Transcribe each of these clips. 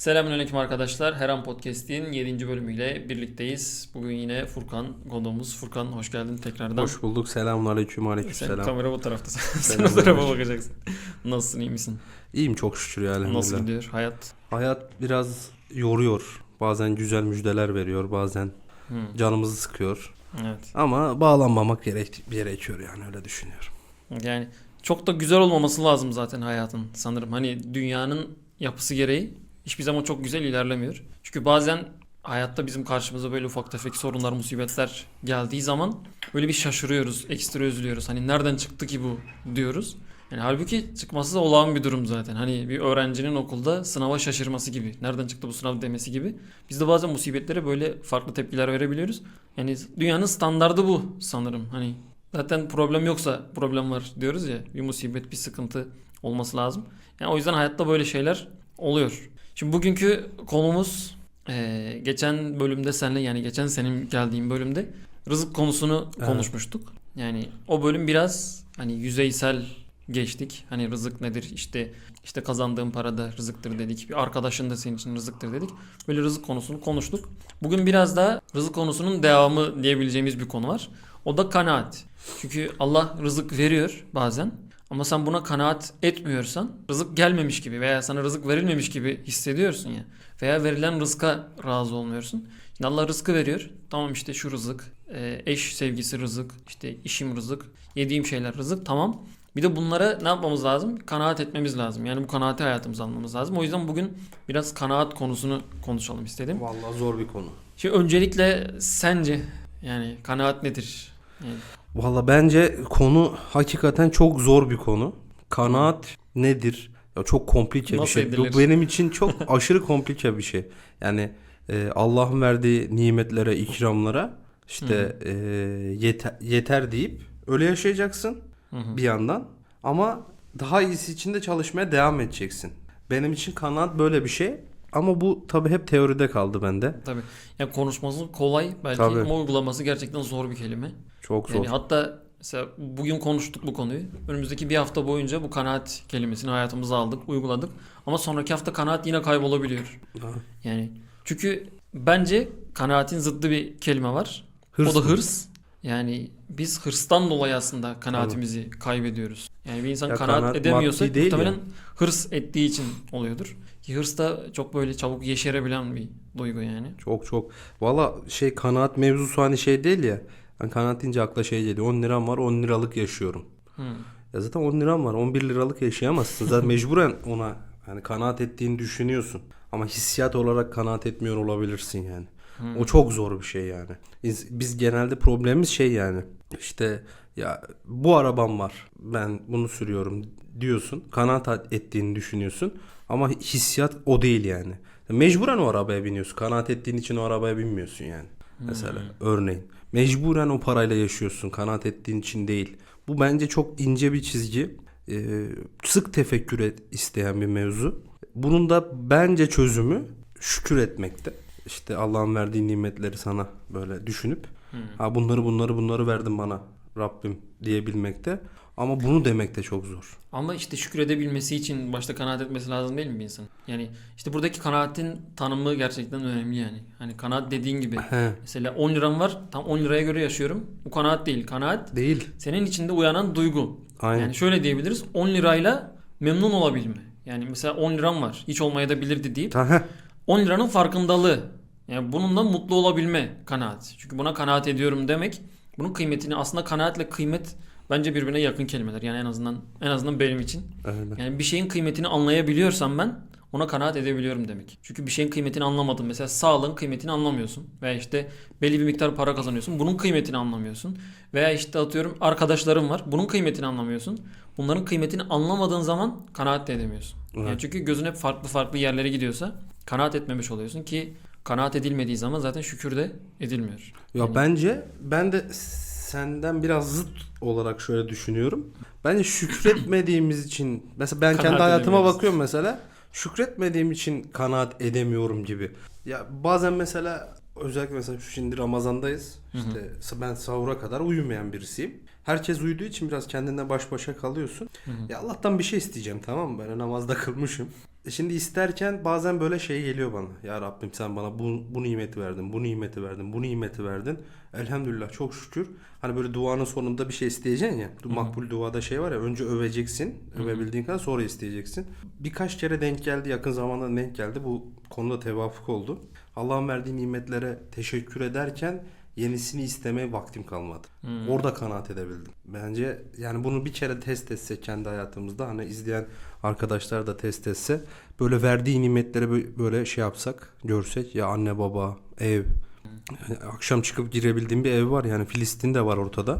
Selamünaleyküm arkadaşlar. Her an Podcast'in 7. bölümüyle birlikteyiz. Bugün yine Furkan konuğumuz. Furkan hoş geldin tekrardan. Hoş bulduk. Selamun aleyküm. Sen selam. kamera bu tarafta. Sen o tarafa bakacaksın. Nasılsın iyi misin? İyiyim çok şükür ya Nasıl gidiyor hayat? Hayat biraz yoruyor. Bazen güzel müjdeler veriyor. Bazen Hı, canımızı sıkıyor. evet. Ama bağlanmamak gerek gerekiyor yani öyle düşünüyorum. Yani çok da güzel olmaması lazım zaten hayatın sanırım. Hani dünyanın yapısı gereği hiçbir zaman çok güzel ilerlemiyor. Çünkü bazen hayatta bizim karşımıza böyle ufak tefek sorunlar, musibetler geldiği zaman böyle bir şaşırıyoruz, ekstra üzülüyoruz. Hani nereden çıktı ki bu diyoruz. Yani halbuki çıkması da olağan bir durum zaten. Hani bir öğrencinin okulda sınava şaşırması gibi. Nereden çıktı bu sınav demesi gibi. Biz de bazen musibetlere böyle farklı tepkiler verebiliyoruz. Yani dünyanın standardı bu sanırım. Hani zaten problem yoksa problem var diyoruz ya. Bir musibet, bir sıkıntı olması lazım. Yani o yüzden hayatta böyle şeyler oluyor. Şimdi bugünkü konumuz eee, geçen bölümde seninle yani geçen senin geldiğin bölümde rızık konusunu Evet. konuşmuştuk. Yani o bölüm biraz hani yüzeysel geçtik. Hani rızık nedir işte işte kazandığın para da rızıktır dedik. Bir arkadaşın da senin için rızıktır dedik. Böyle rızık konusunu konuştuk. Bugün biraz da rızık konusunun devamı diyebileceğimiz bir konu var. O da kanaat. Çünkü Allah rızık veriyor bazen. Ama sen buna kanaat etmiyorsan rızık gelmemiş gibi veya sana rızık verilmemiş gibi hissediyorsun ya. Veya verilen rızka razı olmuyorsun. Şimdi Allah rızkı veriyor. Tamam işte şu rızık, e, eş sevgisi rızık, işte işim rızık, yediğim şeyler rızık tamam. Bir de bunlara ne yapmamız lazım? Kanaat etmemiz lazım. Yani bu kanaati hayatımıza almamız lazım. O yüzden bugün biraz kanaat konusunu konuşalım istedim. Vallahi zor bir konu. Şimdi öncelikle sence yani kanaat nedir? Yani, Vallahi bence konu hakikaten çok zor bir konu. Kanaat nedir? Ya çok komplike bir Nasıl şey. edilir? Bu benim için çok aşırı komplike bir şey. Yani e, Allah'ın verdiği nimetlere, ikramlara işte e, yeter, yeter deyip öyle yaşayacaksın hı. bir yandan ama daha iyisi için de çalışmaya devam edeceksin. Benim için kanaat böyle bir şey ama bu tabii hep teoride kaldı bende. Tabii. Yani konuşması kolay belki Tabii. ama uygulaması gerçekten zor bir kelime. Çok zor. Yani hatta mesela bugün konuştuk bu konuyu. Önümüzdeki bir hafta boyunca bu kanaat kelimesini hayatımıza aldık, uyguladık. Ama sonraki hafta kanaat yine kaybolabiliyor. Ha. Yani çünkü bence kanaatin zıddı bir kelime var. Hırs o da hırs. Yani biz hırstan dolayı aslında kanaatimizi kaybediyoruz. Yani bir insan Ya kanaat kanaat edemiyorsa değil muhtemelen ya. hırs ettiği için oluyordur. Ki hırs da çok böyle çabuk yeşerebilen bir duygu yani. Çok çok. Valla şey kanaat mevzusu hani şey değil ya. Ben kanaat deyince akla şey geliyor. 10 liram var 10 liralık yaşıyorum. Hı. Ya zaten 10 liram var 11 liralık yaşayamazsın. Zaten mecburen ona hani kanaat ettiğini düşünüyorsun. Ama hissiyat olarak kanaat etmiyor olabilirsin yani. Hı. O çok zor bir şey yani. Biz, biz genelde problemimiz şey yani. İşte ya bu arabam var. Ben bunu sürüyorum diyorsun. Kanaat ettiğini düşünüyorsun. Ama hissiyat o değil yani. Mecburen o arabaya biniyorsun. Kanaat ettiğin için o arabaya binmiyorsun yani. Mesela örneğin. Mecburen o parayla yaşıyorsun. Kanaat ettiğin için değil. Bu bence çok ince bir çizgi. Ee, sık tefekkür et, isteyen bir mevzu. Bunun da bence çözümü şükür etmekte. İşte Allah'ın verdiği nimetleri sana böyle düşünüp Hı. ha bunları bunları bunları verdin bana Rabbim diyebilmekte. Ama bunu demek de çok zor. Ama işte şükredebilmesi için başta kanaat etmesi lazım değil mi bir insan? Yani işte buradaki kanaatin tanımı gerçekten önemli yani. Hani kanaat dediğin gibi. He, Mesela 10 liram var. Tam 10 liraya göre yaşıyorum. Bu kanaat değil. Kanaat değil. senin içinde uyanan duygu. Aynen. Yani şöyle diyebiliriz. 10 lirayla memnun olabilme. Yani mesela 10 liram var. Hiç olmaya da bilirdi deyip. 10 liranın farkındalığı. Yani bununla mutlu olabilme kanaat. Çünkü buna kanaat ediyorum demek bunun kıymetini aslında kanaatle kıymet bence birbirine yakın kelimeler. Yani en azından en azından benim için. Öyle. Yani bir şeyin kıymetini anlayabiliyorsam ben ona kanaat edebiliyorum demek. Çünkü bir şeyin kıymetini anlamadım. Mesela sağlığın kıymetini anlamıyorsun. Veya işte belli bir miktar para kazanıyorsun. Bunun kıymetini anlamıyorsun. Veya işte atıyorum arkadaşlarım var. Bunun kıymetini anlamıyorsun. Bunların kıymetini anlamadığın zaman kanaat de edemiyorsun. Yani Evet. çünkü gözün hep farklı farklı yerlere gidiyorsa kanaat etmemiş oluyorsun ki kanaat edilmediği zaman zaten şükür de edilmiyor. Ya Yani- bence ben de senden biraz zıt olarak şöyle düşünüyorum. Bence şükretmediğimiz için mesela ben Kanaat kendi hayatıma bakıyorum mesela şükretmediğim için kanaat edemiyorum gibi. Ya bazen mesela özellikle mesela şu şimdi Ramazandayız. Hı hı. İşte ben sahura kadar uyumayan birisiyim. Herkes uyuduğu için biraz kendinden baş başa kalıyorsun. Hı hı. Ya Allah'tan bir şey isteyeceğim tamam mı? Ben namazda kılmışım. Şimdi isterken bazen böyle şey geliyor bana. Ya Rabbim sen bana bu, bu nimeti verdin, bu nimeti verdin, bu nimeti verdin. Elhamdülillah çok şükür. Hani böyle duanın sonunda bir şey isteyeceksin ya. Makbul duada şey var ya önce öveceksin. Övebildiğin kadar sonra isteyeceksin. Birkaç kere denk geldi yakın zamanda denk geldi. Bu konuda tevafuk oldu. Allah'ın verdiği nimetlere teşekkür ederken yenisini istemeye vaktim kalmadı. Orada kanaat edebildim. Bence yani bunu bir kere test etsek kendi hayatımızda hani izleyen arkadaşlar da test etse böyle verdiği nimetlere bö- böyle şey yapsak görsek ya anne baba ev yani akşam çıkıp girebildiğim bir ev var yani Filistin de var ortada.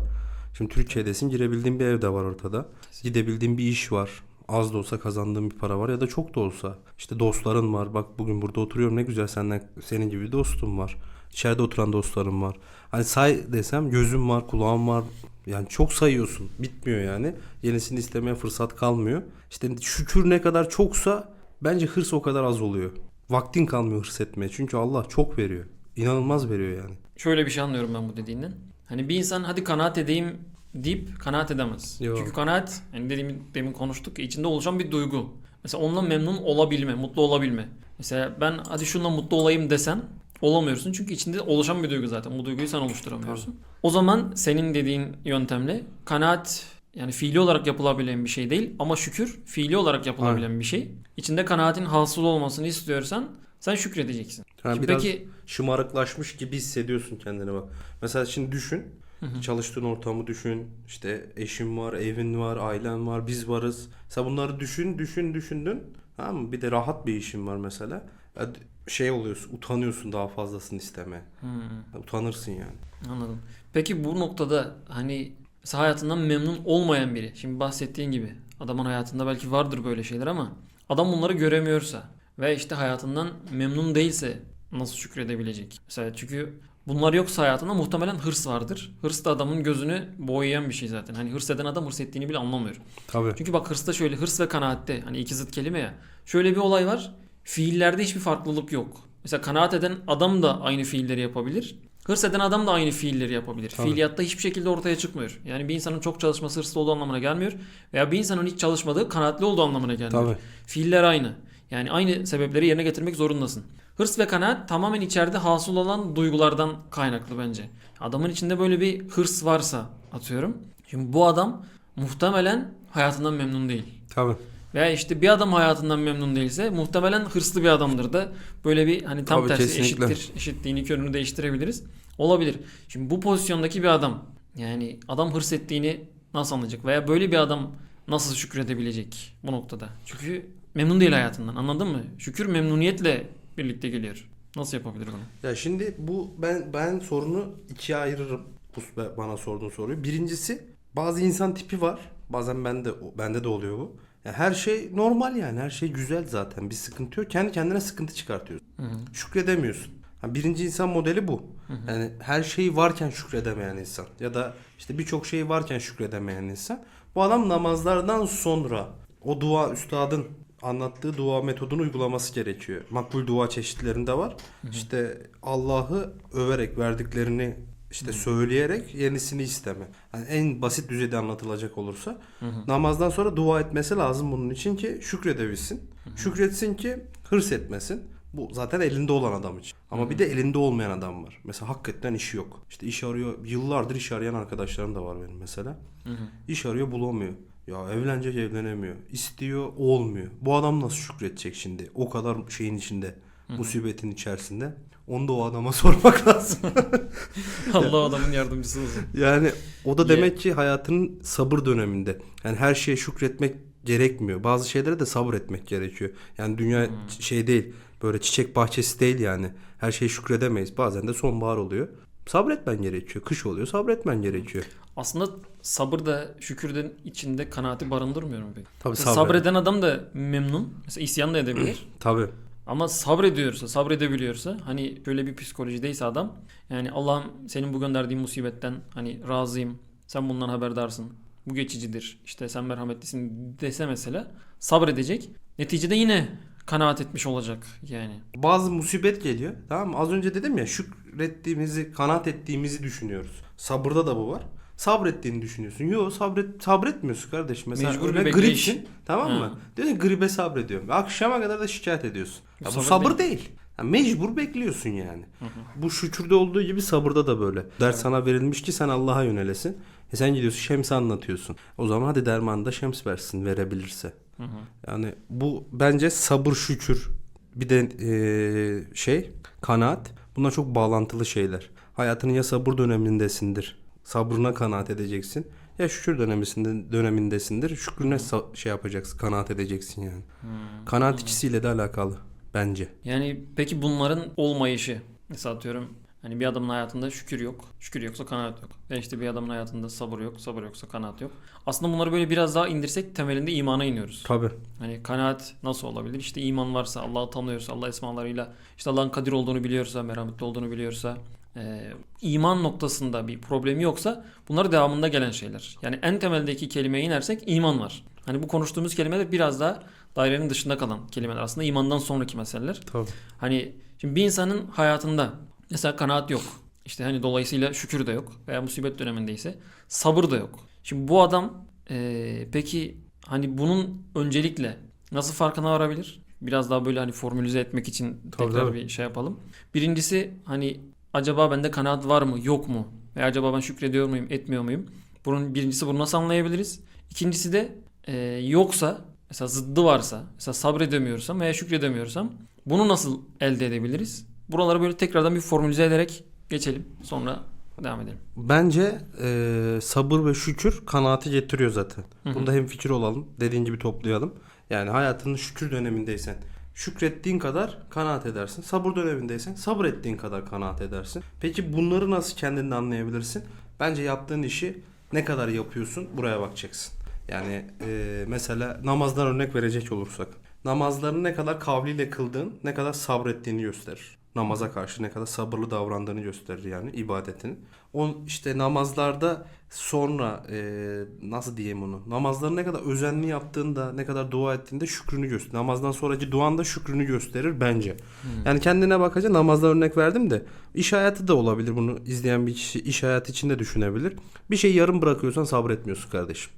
Şimdi Türkiye'desin girebildiğin bir ev de var ortada. Gidebildiğin bir iş var. Az da olsa kazandığın bir para var ya da çok da olsa. İşte dostların var. Bak bugün burada oturuyorum ne güzel senden senin gibi bir dostum var. İçeride oturan dostlarım var. Hani say desem gözüm var, kulağım var. Yani çok sayıyorsun. Bitmiyor yani. Yenisini istemeye fırsat kalmıyor. İşte şükür ne kadar çoksa bence hırs o kadar az oluyor. Vaktin kalmıyor hırs etmeye. Çünkü Allah çok veriyor. İnanılmaz veriyor yani. Şöyle bir şey anlıyorum ben bu dediğinden. Hani bir insan hadi kanaat edeyim deyip kanaat edemez. Yok. Çünkü kanaat hani dediğim, demin konuştuk ya, içinde oluşan bir duygu. Mesela onunla memnun olabilme, mutlu olabilme. Mesela ben hadi şununla mutlu olayım desen olamıyorsun. Çünkü içinde oluşan bir duygu zaten. Bu duyguyu sen oluşturamıyorsun. O zaman senin dediğin yöntemle kanaat yani fiili olarak yapılabilen bir şey değil ama şükür fiili olarak yapılabilen bir şey. İçinde kanaatin hasıl olmasını istiyorsan sen şükredeceksin. Yani Şimdi biraz peki şımarıklaşmış gibi hissediyorsun kendini bak. Mesela şimdi düşün. Çalıştığın ortamı düşün. İşte eşin var, evin var, ailen var, biz varız. Sen bunları düşün, düşün, düşündün. Tamam mı? Bir de rahat bir işin var mesela. Şey oluyorsun, utanıyorsun daha fazlasını istemeye. Hmm. Utanırsın yani. Anladım. Peki bu noktada hani mesela hayatından memnun olmayan biri. Şimdi bahsettiğin gibi adamın hayatında belki vardır böyle şeyler ama adam bunları göremiyorsa ve işte hayatından memnun değilse nasıl şükredebilecek? Mesela çünkü bunlar yoksa hayatında muhtemelen hırs vardır. Hırs da adamın gözünü boyayan bir şey zaten. Hani hırs eden adam hırs ettiğini bile anlamıyor. Tabii. Çünkü bak hırsta şöyle hırs ve kanaatte hani iki zıt kelime ya. Şöyle bir olay var. Fiillerde hiçbir farklılık yok. Mesela kanaat eden adam da aynı fiilleri yapabilir. Hırs eden adam da aynı fiilleri yapabilir. Tabii. Fiiliyatta hiçbir şekilde ortaya çıkmıyor. Yani bir insanın çok çalışması hırslı olduğu anlamına gelmiyor. Veya bir insanın hiç çalışmadığı kanaatli olduğu anlamına gelmiyor. Tabii. Fiiller aynı. Yani aynı sebepleri yerine getirmek zorundasın. Hırs ve kanaat tamamen içeride hasıl olan duygulardan kaynaklı bence. Adamın içinde böyle bir hırs varsa atıyorum. Şimdi bu adam muhtemelen hayatından memnun değil. Tabii. Veya işte bir adam hayatından memnun değilse muhtemelen hırslı bir adamdır da böyle bir hani tam Tabii, tersi kesinlikle. eşittir. Eşitliğini körünü değiştirebiliriz. Olabilir. Şimdi bu pozisyondaki bir adam yani adam hırs ettiğini nasıl anlayacak veya böyle bir adam nasıl şükredebilecek bu noktada? Çünkü memnun değil hayatından anladın mı? Şükür memnuniyetle birlikte geliyor. Nasıl yapabilir bunu? Ya şimdi bu ben ben sorunu ikiye ayırırım. Bu bana sorduğun soruyu. Birincisi bazı insan tipi var. Bazen bende bende de oluyor bu. Ya her şey normal yani. Her şey güzel zaten. Bir sıkıntı yok. Kendi kendine sıkıntı çıkartıyorsun. Hı hı. Şükredemiyorsun. Ha, birinci insan modeli bu. Yani her şey varken şükredemeyen insan. Ya da işte birçok şey varken şükredemeyen insan. Bu adam namazlardan sonra o dua üstadın anlattığı dua metodunu uygulaması gerekiyor. Makbul dua çeşitlerinde var. İşte Allah'ı överek verdiklerini işte söyleyerek yenisini isteme. Yani en basit düzeyde anlatılacak olursa namazdan sonra dua etmesi lazım bunun için ki şükredebilsin. Şükretsin ki hırs etmesin. Bu zaten elinde olan adam için. Ama bir de elinde olmayan adam var. Mesela hakikaten işi yok. İşte iş arıyor. Yıllardır iş arayan arkadaşlarım da var benim mesela. İş arıyor bulamıyor. Ya evlenecek evlenemiyor. İstiyor olmuyor. Bu adam nasıl şükredecek şimdi? O kadar şeyin içinde. Musibetin içerisinde. Onu da o adama sormak lazım. Allah adamın yardımcısı olsun. Yani o da demek ki hayatının sabır döneminde. Yani her şeye şükretmek gerekmiyor. Bazı şeylere de sabır etmek gerekiyor. Yani dünya ç- şey değil. Böyle çiçek bahçesi değil yani. Her şeye şükredemeyiz. Bazen de sonbahar oluyor. Sabretmen gerekiyor. Kış oluyor. Sabretmen gerekiyor. Aslında sabır da şükür de içinde kanaati barındırmıyor mu peki? Tabii Mesela sabret. sabreden adam da memnun. Mesela isyan da edebilir. Tabii. Ama sabrediyorsa, sabredebiliyorsa hani böyle bir psikolojideyse adam yani Allah'ım senin bu gönderdiğin musibetten hani razıyım. Sen bundan haberdarsın. Bu geçicidir. İşte sen merhametlisin dese mesela sabredecek. Neticede yine kanaat etmiş olacak yani. Bazı musibet geliyor. Tamam mı? Az önce dedim ya şükrettiğimizi, kanaat ettiğimizi düşünüyoruz. Sabırda da bu var. sabrettiğini düşünüyorsun. Yok sabret sabretmiyorsun kardeşim. Mesela Mecbur bir bekleyiş. gripsin tamam mı? Diyorsun gribe sabrediyorum. Akşama kadar da şikayet ediyorsun. Ya bu sabır sabır değil. Ya mecbur bekliyorsun yani. Bu şükürde olduğu gibi sabırda da böyle. Ders sana verilmiş ki sen Allah'a yönelesin. E sen gidiyorsun Şems'i anlatıyorsun. O zaman hadi dermanı da Şems versin verebilirse. Hı hı. Yani bu bence sabır şükür bir de eee, şey kanaat bunlar çok bağlantılı şeyler. Hayatının ya sabır dönemindesindir. Sabrına kanaat edeceksin. Ya şükür dönemisinde dönemindesindir. Şükrüne sa- şey yapacaksın, kanaat edeceksin yani. Kanaat ikisiyle de alakalı bence. Yani peki bunların olmayışı mesela atıyorum hani bir adamın hayatında şükür yok. Şükür yoksa kanaat yok. Ve işte bir adamın hayatında sabır yok. Sabır yoksa kanaat yok. Aslında bunları böyle biraz daha indirsek temelinde imana iniyoruz. Tabii. Hani kanaat nasıl olabilir? İşte iman varsa, Allah'ı tanıyorsa, Allah esmalarıyla işte Allah'ın kadir olduğunu biliyorsa, merhametli olduğunu biliyorsa, e, iman noktasında bir problemi yoksa bunlar devamında gelen şeyler. Yani en temeldeki kelimeye inersek iman var. Hani bu konuştuğumuz kelimeler biraz daha dairenin dışında kalan kelimeler. Aslında imandan sonraki meseleler. Tabii. Hani şimdi bir insanın hayatında mesela kanaat yok. İşte hani dolayısıyla şükür de yok veya musibet dönemindeyse sabır da yok. Şimdi bu adam eee, peki hani bunun öncelikle nasıl farkına varabilir? Biraz daha böyle hani formülize etmek için Tabii, tekrar tabii. bir şey yapalım. Birincisi hani acaba bende kanaat var mı yok mu? Veya acaba ben şükrediyor muyum etmiyor muyum? Bunun birincisi bunu nasıl anlayabiliriz? İkincisi de eee, yoksa mesela zıddı varsa mesela sabredemiyorsam veya şükredemiyorsam bunu nasıl elde edebiliriz? Buraları böyle tekrardan bir formülize ederek geçelim. Sonra devam edelim. Bence eee, sabır ve şükür kanaati getiriyor zaten. Hı hı. Bunda hem fikir olalım. Dediğin gibi toplayalım. Yani hayatının şükür dönemindeysen şükrettiğin kadar kanaat edersin. Sabır dönemindeysen sabır ettiğin kadar kanaat edersin. Peki bunları nasıl kendinde anlayabilirsin? Bence yaptığın işi ne kadar yapıyorsun buraya bakacaksın. Yani eee, mesela namazdan örnek verecek olursak. Namazlarını ne kadar kavliyle kıldığın, ne kadar sabrettiğini gösterir. Namaza karşı ne kadar sabırlı davrandığını gösterir yani ibadetini. O işte namazlarda sonra eee, nasıl diyeyim onu? Namazları ne kadar özenli yaptığında, ne kadar dua ettiğinde şükrünü gösterir. Namazdan sonraki duan da şükrünü gösterir bence. Yani kendine bakınca namazda örnek verdim de iş hayatı da olabilir bunu izleyen bir kişi iş hayatı için de düşünebilir. Bir şey yarım bırakıyorsan sabretmiyorsun kardeşim.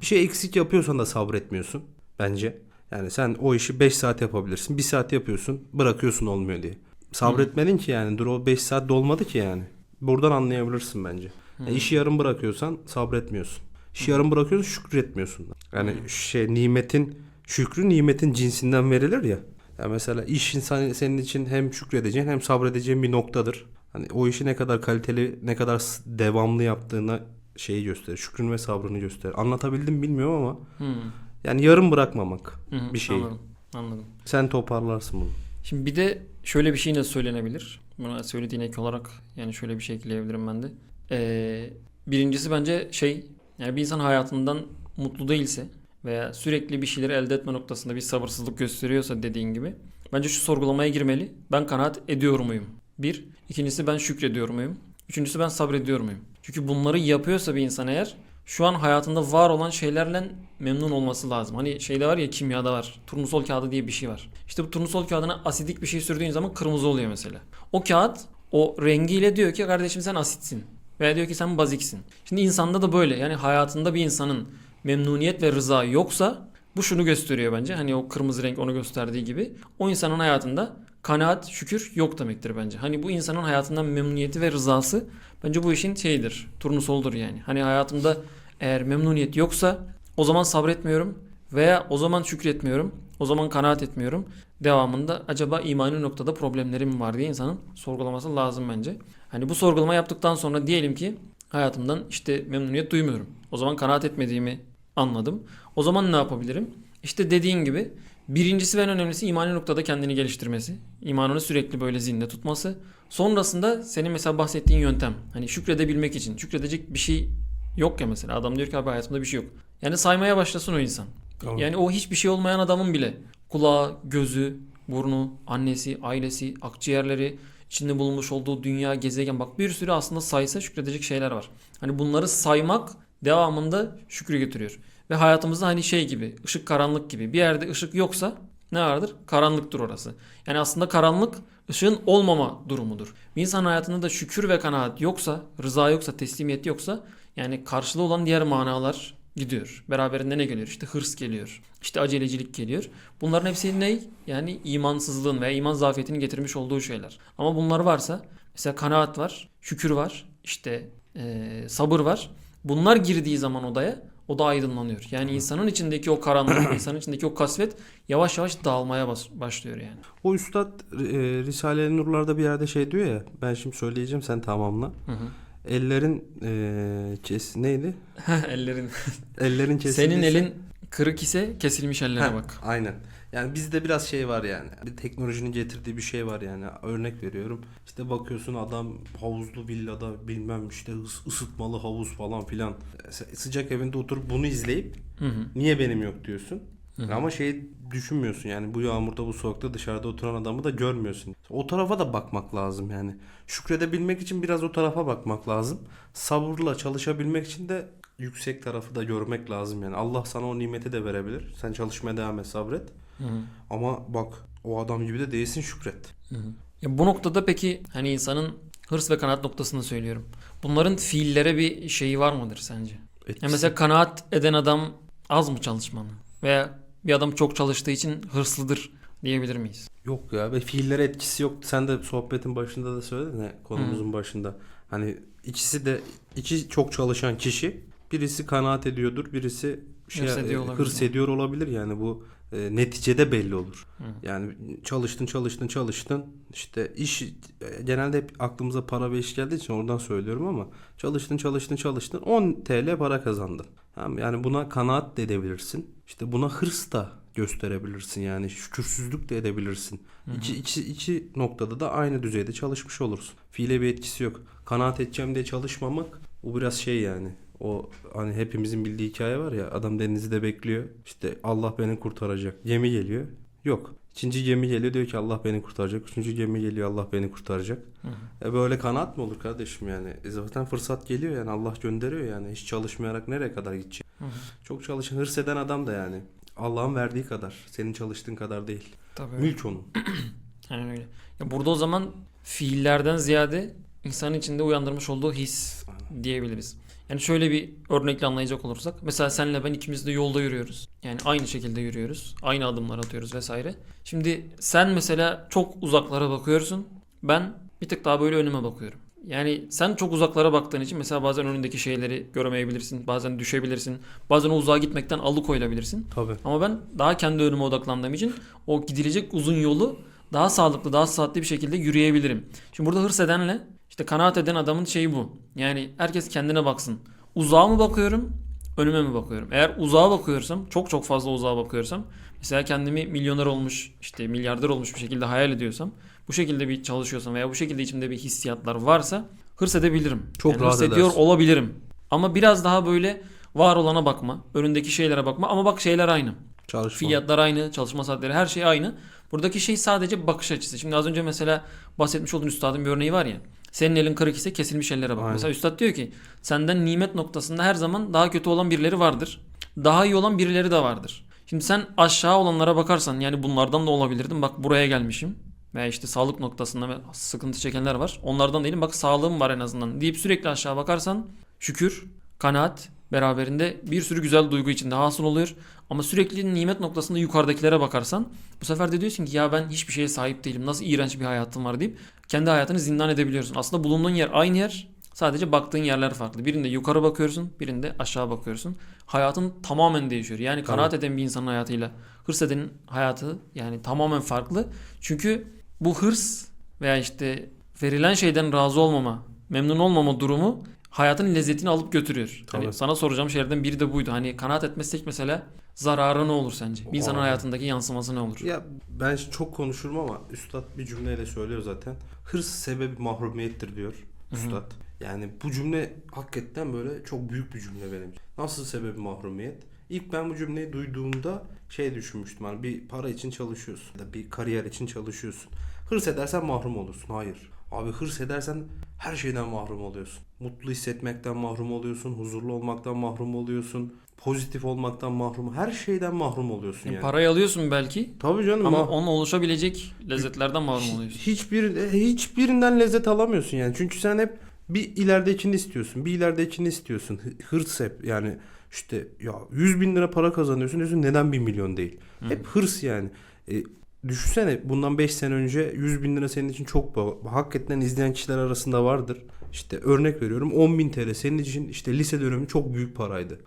Bir şey eksik yapıyorsan da sabretmiyorsun bence. Yani sen o işi 5 saat yapabilirsin. 1 saat yapıyorsun, bırakıyorsun olmuyor diye. Sabretmedin ki yani. Dur o 5 saat dolmadı ki yani. Buradan anlayabilirsin bence. Yani işi yarım bırakıyorsan sabretmiyorsun. İşi yarım bırakıyorsan şükretmiyorsun. Yani şey nimetin şükrü nimetin cinsinden verilir ya. Ya mesela iş insan senin için hem şükredeceğin hem sabredeceğin bir noktadır. Hani o işi ne kadar kaliteli, ne kadar devamlı yaptığına şeyi gösterir. Şükrün ve sabrını gösterir. Anlatabildim mi bilmiyorum ama Hı. yani yarım bırakmamak hı, bir şeyi. Anladım. Anladım. Sen toparlarsın bunu. Şimdi bir de şöyle bir şey de söylenebilir. Buna söylediğin ek olarak yani şöyle bir şey ekleyebilirim ben de. Ee, birincisi bence şey yani bir insan hayatından mutlu değilse veya sürekli bir şeyleri elde etme noktasında bir sabırsızlık gösteriyorsa dediğin gibi bence şu sorgulamaya girmeli. Ben kanaat ediyor muyum? Bir. İkincisi ben şükrediyor muyum? Üçüncüsü ben sabrediyor muyum? Çünkü bunları yapıyorsa bir insan eğer şu an hayatında var olan şeylerle memnun olması lazım. Hani şeyde var ya kimyada var. Turnusol kağıdı diye bir şey var. İşte bu turnusol kağıdına asidik bir şey sürdüğün zaman kırmızı oluyor mesela. O kağıt o rengiyle diyor ki kardeşim sen asitsin. Veya diyor ki sen baziksin. Şimdi insanda da böyle. Yani hayatında bir insanın memnuniyet ve rıza yoksa bu şunu gösteriyor bence. Hani o kırmızı renk onu gösterdiği gibi. O insanın hayatında kanaat, şükür yok demektir bence. Hani bu insanın hayatından memnuniyeti ve rızası bence bu işin şeyidir. Turnusoldur yani. Hani hayatımda eğer memnuniyet yoksa o zaman sabretmiyorum veya o zaman şükretmiyorum. O zaman kanaat etmiyorum. Devamında acaba imani noktada problemlerim var diye insanın sorgulaması lazım bence. Hani bu sorgulama yaptıktan sonra diyelim ki hayatımdan işte memnuniyet duymuyorum. O zaman kanaat etmediğimi anladım. O zaman ne yapabilirim? İşte dediğin gibi birincisi ve en önemlisi imani noktada kendini geliştirmesi. İmanını sürekli böyle zinde tutması. Sonrasında senin mesela bahsettiğin yöntem. Hani şükredebilmek için. Şükredecek bir şey yok ya mesela. Adam diyor ki abi hayatımda bir şey yok. Yani saymaya başlasın o insan. Tamam. Yani o hiçbir şey olmayan adamın bile kulağı, gözü, burnu, annesi, ailesi, akciğerleri, içinde bulunmuş olduğu dünya, gezegen bak bir sürü aslında saysa şükredecek şeyler var. Hani bunları saymak devamında şükrü getiriyor. Ve hayatımızda hani şey gibi, ışık karanlık gibi. Bir yerde ışık yoksa ne vardır? Karanlıktır orası. Yani aslında karanlık ışığın olmama durumudur. Bir insan hayatında da şükür ve kanaat yoksa, rıza yoksa, teslimiyet yoksa Yani karşılığı olan diğer manalar gidiyor. Beraberinde ne geliyor? İşte hırs geliyor. İşte acelecilik geliyor. Bunların hepsi ne? Yani imansızlığın veya iman zafiyetini getirmiş olduğu şeyler. Ama bunlar varsa mesela kanaat var, şükür var, işte eee, sabır var. Bunlar girdiği zaman odaya o da aydınlanıyor. Yani insanın içindeki o karanlık, insanın içindeki o kasvet yavaş yavaş dağılmaya bas- başlıyor yani. O üstad e, Risale-i Nurlar'da bir yerde şey diyor ya. Ben şimdi söyleyeceğim sen tamamla. Hı hı. Ellerin e, kes neydi? Ellerin. Ellerin kesilmesi. Senin elin kırık ise kesilmiş ellerine bak. Aynen. Yani bizde biraz şey var yani. Bir teknolojinin getirdiği bir şey var yani. Örnek veriyorum. İşte bakıyorsun adam havuzlu villada bilmem işte ıs- ısıtmalı havuz falan filan. Sıcak evinde oturup bunu izleyip Hı hı. niye benim yok diyorsun. Hı hı. Ama şey düşünmüyorsun yani bu yağmurda bu soğukta dışarıda oturan adamı da görmüyorsun. O tarafa da bakmak lazım yani. Şükredebilmek için biraz o tarafa bakmak lazım. Sabırla çalışabilmek için de yüksek tarafı da görmek lazım yani. Allah sana o nimeti de verebilir. Sen çalışmaya devam et sabret. Hı hı. Ama bak o adam gibi de değilsin şükret. Hı hı. Ya bu noktada peki hani insanın hırs ve kanaat noktasını söylüyorum. Bunların fiillere bir şeyi var mıdır sence? Ya mesela kanaat eden adam az mı çalışmalı? Veya bir adam çok çalıştığı için hırslıdır diyebilir miyiz? Yok ya ve fiillere etkisi yok. Sen de sohbetin başında da söyledin ya konumuzun başında. Hani ikisi de iki çok çalışan kişi birisi kanaat ediyordur, birisi şey Hırs ediyor e, olabilir. hırs ediyor olabilir yani bu e, neticede belli olur. Hı. Yani çalıştın çalıştın çalıştın işte iş e, genelde hep aklımıza para ve iş geldiği için oradan söylüyorum ama çalıştın çalıştın çalıştın 10 TL para kazandın. Tamam, Yani buna kanaat da edebilirsin. İşte buna hırs da gösterebilirsin yani şükürsüzlük de edebilirsin. İki, iki, iki noktada da aynı düzeyde çalışmış olursun. Fiile bir etkisi yok. Kanaat edeceğim diye çalışmamak bu biraz şey yani. O hani hepimizin bildiği hikaye var ya adam denizde bekliyor. İşte Allah beni kurtaracak. Gemi geliyor. Yok. İkinci gemi geliyor diyor ki Allah beni kurtaracak. Üçüncü gemi geliyor Allah beni kurtaracak. Hı hı. E böyle kanaat mı olur kardeşim yani? E zaten fırsat geliyor yani Allah gönderiyor yani. Hiç çalışmayarak nereye kadar gidecek? Hı hı. Çok çalışan hırs eden adam da yani. Allah'ın verdiği kadar. Senin çalıştığın kadar değil. Tabii. Mülk onun. Aynen öyle. Ya burada o zaman fiillerden ziyade insanın içinde uyandırmış olduğu his diyebiliriz. Yani şöyle bir örnekle anlayacak olursak. Mesela senle ben ikimiz de yolda yürüyoruz. Yani aynı şekilde yürüyoruz. Aynı adımlar atıyoruz vesaire. Şimdi sen mesela çok uzaklara bakıyorsun. Ben bir tık daha böyle önüme bakıyorum. Yani sen çok uzaklara baktığın için mesela bazen önündeki şeyleri göremeyebilirsin. Bazen düşebilirsin. Bazen o uzağa gitmekten alıkoyulabilirsin. Tabii. Ama ben daha kendi önüme odaklandığım için o gidilecek uzun yolu daha sağlıklı, daha sıhhatli bir şekilde yürüyebilirim. Şimdi burada hırs edenle işte kanaat eden adamın şeyi bu. Yani herkes kendine baksın. Uzağa mı bakıyorum, önüme mi bakıyorum? Eğer uzağa bakıyorsam, çok çok fazla uzağa bakıyorsam, mesela kendimi milyoner olmuş, işte milyarder olmuş bir şekilde hayal ediyorsam, bu şekilde bir çalışıyorsam veya bu şekilde içimde bir hissiyatlar varsa hırs edebilirim. Çok yani rahat hırs ediyor edersin. olabilirim. Ama biraz daha böyle var olana bakma, önündeki şeylere bakma ama bak şeyler aynı. Çalışma. Fiyatlar aynı, çalışma saatleri her şey aynı. Buradaki şey sadece bakış açısı. Şimdi az önce mesela bahsetmiş olduğun üstadın bir örneği var ya. Senin elin kırık ise kesilmiş ellere bak. Aynen. Mesela üstad diyor ki senden nimet noktasında her zaman daha kötü olan birileri vardır. Daha iyi olan birileri de vardır. Şimdi sen aşağı olanlara bakarsan yani bunlardan da olabilirdim. Bak buraya gelmişim. Veya işte sağlık noktasında sıkıntı çekenler var. Onlardan değilim. Bak sağlığım var en azından deyip sürekli aşağı bakarsan şükür, kanaat beraberinde bir sürü güzel duygu içinde hasıl oluyor. Ama sürekli nimet noktasında yukarıdakilere bakarsan bu sefer de diyorsun ki ya ben hiçbir şeye sahip değilim. Nasıl iğrenç bir hayatım var deyip kendi hayatını zindan edebiliyorsun. Aslında bulunduğun yer aynı yer. Sadece baktığın yerler farklı. Birinde yukarı bakıyorsun, birinde aşağı bakıyorsun. Hayatın tamamen değişiyor. Yani kanaat eden bir insanın hayatıyla hırs edenin hayatı yani tamamen farklı. Çünkü bu hırs veya işte verilen şeyden razı olmama, memnun olmama durumu hayatın lezzetini alıp götürüyor. Hani sana soracağım şeylerden biri de buydu. Hani kanaat etmezsek mesela zararı ne olur sence? Bir insanın hayatındaki yansıması ne olur? Ya ben çok konuşurum ama üstad bir cümleyle söylüyor zaten. Hırs sebebi mahrumiyettir diyor Hı hı. üstad. Yani bu cümle hakikaten böyle çok büyük bir cümle benim. Nasıl sebebi mahrumiyet? İlk ben bu cümleyi duyduğumda şey düşünmüştüm. Hani bir para için çalışıyorsun. Ya da bir kariyer için çalışıyorsun. Hırs edersen mahrum olursun. Hayır. Abi hırs edersen her şeyden mahrum oluyorsun. Mutlu hissetmekten mahrum oluyorsun. Huzurlu olmaktan mahrum oluyorsun. Pozitif olmaktan mahrum. Her şeyden mahrum oluyorsun Yani yani. Parayı alıyorsun belki Tabii canım. ama onunla oluşabilecek lezzetlerden mahrum oluyorsun. Hiçbir hiçbirinden lezzet alamıyorsun yani. Çünkü sen hep Bir ileridekini istiyorsun. Bir ileridekini istiyorsun. Hı- Hırs hep yani işte ya 100 bin lira para kazanıyorsun diyorsun neden 1 milyon değil? Hep hırs yani. E, düşünsene bundan 5 sene önce 100 bin lira senin için çok hakikaten izleyen kişiler arasında vardır. İşte örnek veriyorum 10 bin TL senin için işte lise dönemi çok büyük paraydı.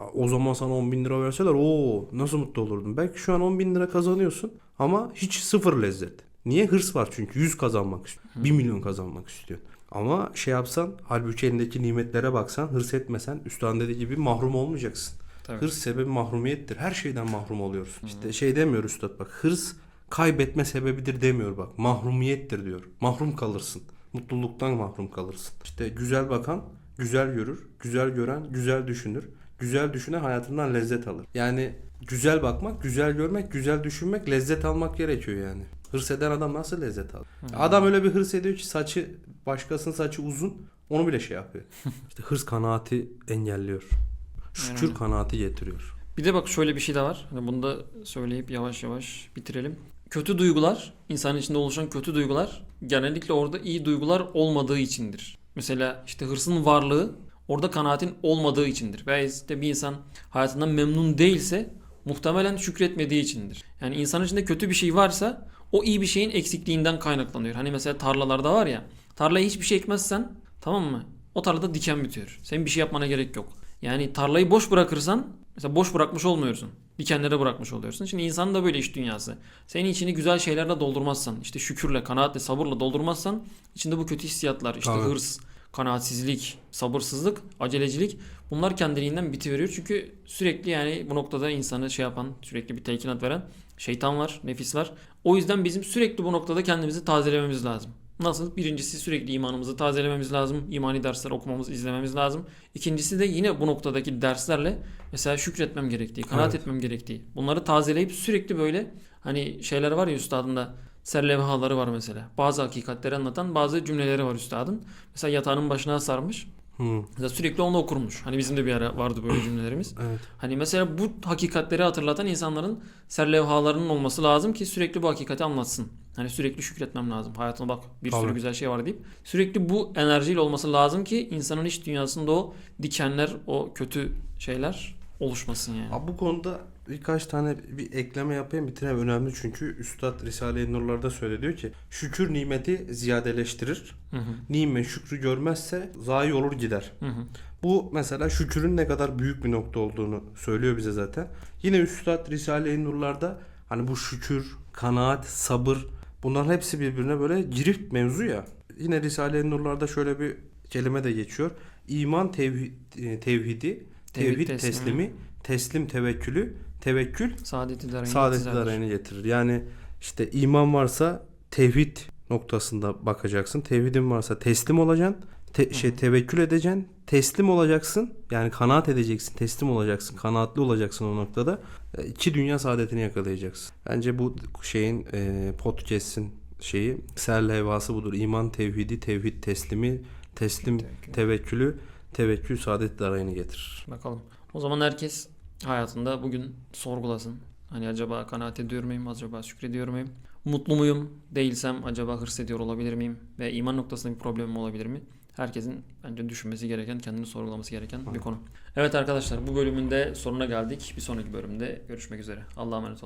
Ya O zaman sana 10 bin lira verseler o nasıl mutlu olurdun. Belki şu an 10 bin lira kazanıyorsun ama hiç sıfır lezzet. Niye? Hırs var çünkü 100 kazanmak istiyorsun. 1 milyon kazanmak istiyorsun. Ama şey yapsan halbuki elindeki nimetlere baksan hırs etmesen üstadın dediği gibi mahrum olmayacaksın. Tabii. Hırs sebebi mahrumiyettir. Her şeyden mahrum oluyorsun. İşte şey demiyor üstad bak hırs kaybetme sebebidir demiyor bak. Mahrumiyettir diyor. Mahrum kalırsın. Mutluluktan mahrum kalırsın. İşte güzel bakan güzel görür. Güzel gören güzel düşünür. Güzel düşünen hayatından lezzet alır. Yani güzel bakmak, güzel görmek, güzel düşünmek, lezzet almak gerekiyor yani. Hırs eden adam nasıl lezzet alır? Adam öyle bir hırs ediyor ki saçı başkasının saçı uzun onu bile şey yapıyor. İşte hırs kanaati engelliyor. Şükür Aynen. kanaati getiriyor. Bir de bak şöyle bir şey de var. Hani bunu da söyleyip yavaş yavaş bitirelim. Kötü duygular, insanın içinde oluşan kötü duygular genellikle orada iyi duygular olmadığı içindir. Mesela işte hırsın varlığı orada kanaatin olmadığı içindir. Veya işte bir insan hayatından memnun değilse muhtemelen şükretmediği içindir. Yani insanın içinde kötü bir şey varsa o iyi bir şeyin eksikliğinden kaynaklanıyor. Hani mesela tarlalarda var ya, tarlaya hiçbir şey ekmezsen tamam mı? O tarlada diken bitiyor. Senin bir şey yapmana gerek yok. Yani tarlayı boş bırakırsan mesela boş bırakmış olmuyorsun. Dikenlere bırakmış oluyorsun. Şimdi insanın da böyle iş dünyası. Senin içini güzel şeylerle doldurmazsan, işte şükürle, kanaatle, sabırla doldurmazsan içinde bu kötü hissiyatlar, işte Tabii. hırs, kanaatsizlik, sabırsızlık, acelecilik bunlar kendiliğinden bitiveriyor. Çünkü sürekli yani bu noktada insanı şey yapan, sürekli bir telkinat veren şeytan var, nefis var. O yüzden bizim sürekli bu noktada kendimizi tazelememiz lazım. Nasıl? Birincisi sürekli imanımızı tazelememiz lazım. İmani dersler okumamız, izlememiz lazım. İkincisi de yine bu noktadaki derslerle mesela şükretmem gerektiği, kanaat Evet. etmem gerektiği. Bunları tazeleyip sürekli böyle hani şeyler var ya üstadında serlevhaları var mesela. Bazı hakikatleri anlatan bazı cümleleri var üstadın. Mesela yatağının başına sarmış. Mesela sürekli onu okurmuş. Hani bizim de bir ara vardı böyle cümlelerimiz. evet. Hani mesela bu hakikatleri hatırlatan insanların serlevhalarının olması lazım ki sürekli bu hakikati anlatsın. Hani sürekli şükretmem lazım. Hayatına bak bir sürü Tabii. güzel şey var deyip sürekli bu enerjiyle olması lazım ki insanın iç dünyasında o dikenler, o kötü şeyler oluşmasın yani. Abi bu konuda birkaç tane bir ekleme yapayım bitireyim önemli çünkü Üstad Risale-i Nurlar'da söyle diyor ki şükür nimeti ziyadeleştirir. Hı hı, Nimet şükrü görmezse zayi olur gider. hı hı. Bu mesela şükürün ne kadar büyük bir nokta olduğunu söylüyor bize zaten. Yine Üstad Risale-i Nurlar'da hani bu şükür, kanaat, sabır bunların hepsi birbirine böyle girift mevzu ya. Yine Risale-i Nurlar'da şöyle bir kelime de geçiyor. İman tevhid, e, tevhidi, Tevhid tevhid teslimi. teslimi, teslim tevekkülü, tevekkül Saadeti darayni saadeti darayını getirir. Yani işte iman varsa tevhid noktasında bakacaksın. Tevhidin varsa teslim olacaksın. Te- şey tevekkül edeceksin. Teslim olacaksın. Yani kanaat edeceksin. Teslim olacaksın. Kanaatli olacaksın o noktada. E, İki dünya saadetini yakalayacaksın. Bence bu şeyin e, podcast'in şeyi serlevhası budur. İman tevhidi, tevhid teslimi, teslim Tevekkül. tevekkülü, tevekkül saadet darayını getirir. Bakalım. O zaman herkes hayatında bugün sorgulasın. Hani acaba kanaat ediyor muyum? Acaba şükrediyor muyum? Mutlu muyum? Değilsem acaba hırs ediyor olabilir miyim? Ve iman noktasında bir problemim olabilir mi? Herkesin bence düşünmesi gereken, kendini sorgulaması gereken bir konu. Evet arkadaşlar bu bölümün de sonuna geldik. Bir sonraki bölümde görüşmek üzere. Allah'a emanet olun.